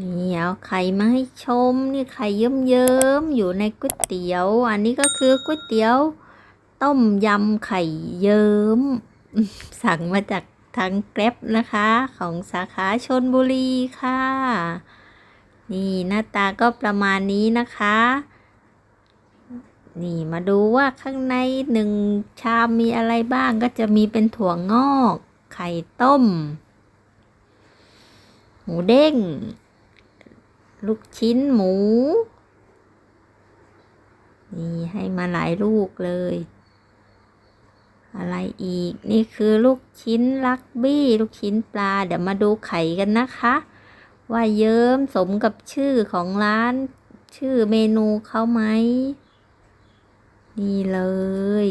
นี่เอาไข่มาให้ชมนี่ไข่เยิ้มๆอยู่ในก๋วยเตี๋ยว อันนี้ก็คือก๋วยเตี๋ยว ต้มยำไข่เยิ้ม สั่งมาจากทางแกร็บนะคะ ของสาขาชนบุรีค่ะ นี่หน้าตาก็ประมาณนี้นะคะ นี่มาดูว่าข้างในหนึ่งชามมีอะไรบ้างก็จะมีเป็นถั่วงอก ไข่ต้ม หมูเด้ง ลูกชิ้นหมู นี่ให้มาหลายลูกเลย อะไรอีก นี่คือลูกชิ้นลักบี้ ลูกชิ้นปลา เดี๋ยวมาดูไข่กันนะคะ ว่าเยิ้มสมกับชื่อของร้าน ชื่อเมนูเขาไหม นี่เลย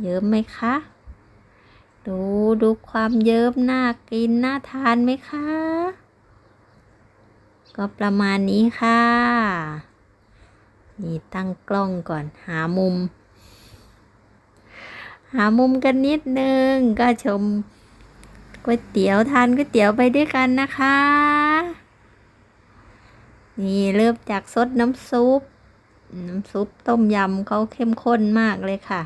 เยิ้มไหมคะ ดูดูความเยิ้มน่ากินน่าทานไหมคะ ก็ประมาณนี้ค่ะ นี่ตั้งกล้องก่อนหามุม หามุมกันนิดนึง ก็ชมก๋วยเตี๋ยวทานก๋วยเตี๋ยวไปด้วยกันนะคะ นี่เริ่มจากซดน้ำซุป น้ำซุปต้มยำเขาเข้มข้นมากเลยค่ะ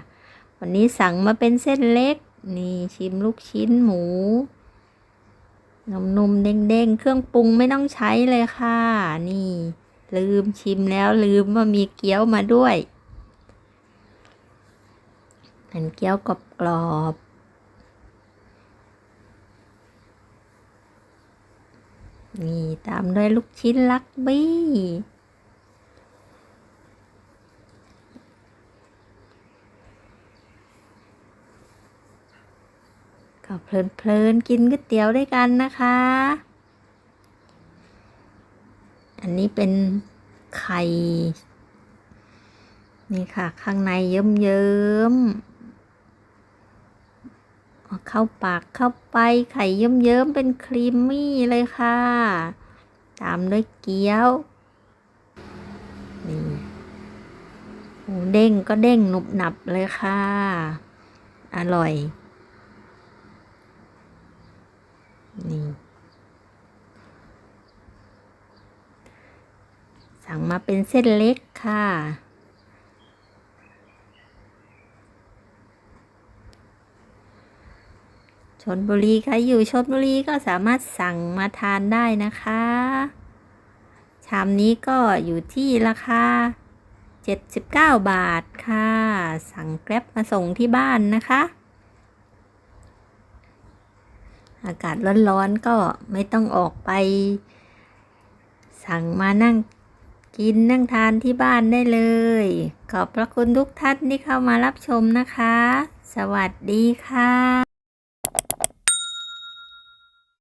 วันนี้สั่งมาเป็นเส้นเล็ก นี่ชิมลูกชิ้นหมูนุ่มๆเด้งๆ เครื่องปรุงไม่ต้องใช้เลยค่ะ นี่ ลืมชิมแล้วลืมว่ามีเกี๊ยวมาด้วยเป็นเกี๊ยวกรอบๆนี่ตามด้วยลูกชิ้นลักบี้ ก็เพลินๆกินก๋วยเตี๋ยวด้วยกันนะคะ อันนี้เป็นไข่ นี่ค่ะ ข้างในเยิ้มๆเอาเข้าปากเข้าไปไข่เยิ้มๆเป็นครีมมี่เลยค่ะ ตามด้วยเกี๊ยว นี่หมูเด้งก็เด้งหนุบหนับเลยค่ะ อร่อย นี่ สั่งมาเป็นเส้นเล็กค่ะ ชนบุรีใครอยู่ชนบุรีก็สามารถสั่งมาทานได้นะคะ ชามนี้ก็อยู่ที่ราคา 79 บาทค่ะ สั่งแกร็บมาส่งที่บ้านนะคะอากาศร้อนๆก็ไม่ต้องออกไป สั่งมานั่ง กินนั่งทานที่บ้านได้เลย ขอบพระคุณทุกท่านที่เข้ามารับชมนะคะ สวัสดีค่ะ